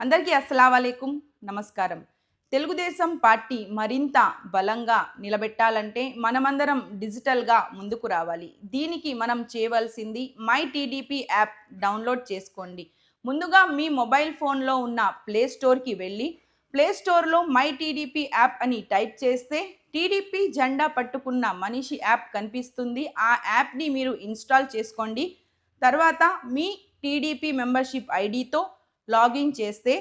అందరికీ అస్సలం నమస్కారం. తెలుగుదేశం పార్టీ మరింత బలంగా నిలబెట్టాలంటే మనమందరం డిజిటల్గా ముందుకు రావాలి. దీనికి మనం చేయవలసింది మై టీడీపీ యాప్ డౌన్లోడ్ చేసుకోండి. ముందుగా మీ మొబైల్ ఫోన్లో ఉన్న ప్లే స్టోర్కి వెళ్ళి ప్లే స్టోర్లో మై టీడీపీ యాప్ అని టైప్ చేస్తే టీడీపీ జెండా పట్టుకున్న మనిషి యాప్ కనిపిస్తుంది. ఆ యాప్ని మీరు ఇన్స్టాల్ చేసుకోండి. తర్వాత మీ టీడీపీ మెంబర్షిప్ ఐడితో లాగిన్ చేస్తే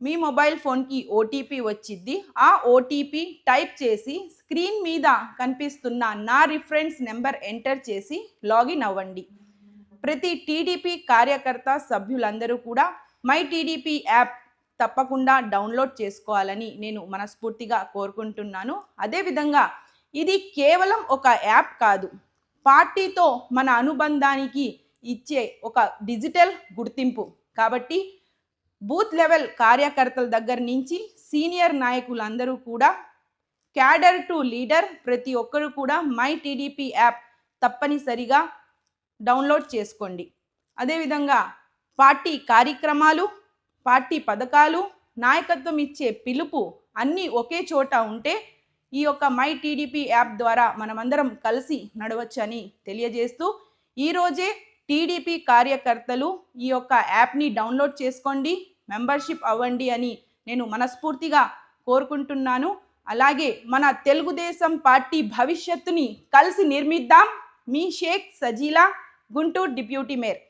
మీ మొబైల్ ఫోన్కి ఓటీపీ వచ్చిద్ది. ఆ ఓటీపీ టైప్ చేసి స్క్రీన్ మీద కనిపిస్తున్న నా రిఫరెన్స్ నెంబర్ ఎంటర్ చేసి లాగిన్ అవ్వండి. ప్రతి టీడీపీ కార్యకర్త సభ్యులందరూ కూడా మై టీడీపీ యాప్ తప్పకుండా డౌన్లోడ్ చేసుకోవాలని నేను మనస్ఫూర్తిగా కోరుకుంటున్నాను. అదేవిధంగా ఇది కేవలం ఒక యాప్ కాదు. పార్టీతో మన అనుబంధానికి ఇచ్చే ఒక డిజిటల్ గుర్తింపు. కాబట్టి బూత్ లెవెల్ కార్యకర్తల దగ్గర నుంచి సీనియర్ నాయకులందరూ కూడా క్యాడర్ టు లీడర్ ప్రతి ఒక్కరు కూడా మై టీడీపీ యాప్ తప్పనిసరిగా డౌన్లోడ్ చేసుకోండి. అదేవిధంగా పార్టీ కార్యక్రమాలు పార్టీ పథకాలు నాయకత్వం ఇచ్చే పిలుపు అన్నీ ఒకే చోట ఉంటే ఈ యొక్క మై టీడీపీ యాప్ ద్వారా మనమందరం కలిసి నడవచ్చని తెలియజేస్తూ ఈరోజే టీడీపీ కార్యకర్తలు ఈ యొక్క యాప్ని డౌన్లోడ్ చేసుకోండి మెంబర్షిప్ అవ్వండి అని నేను మనస్ఫూర్తిగా కోరుకుంటున్నాను. అలాగే మన తెలుగుదేశం పార్టీ భవిష్యత్తుని కలిసి నిర్మిద్దాం. మీ షేక్ సజీలా గుంటూరు డిప్యూటీ మేయర్.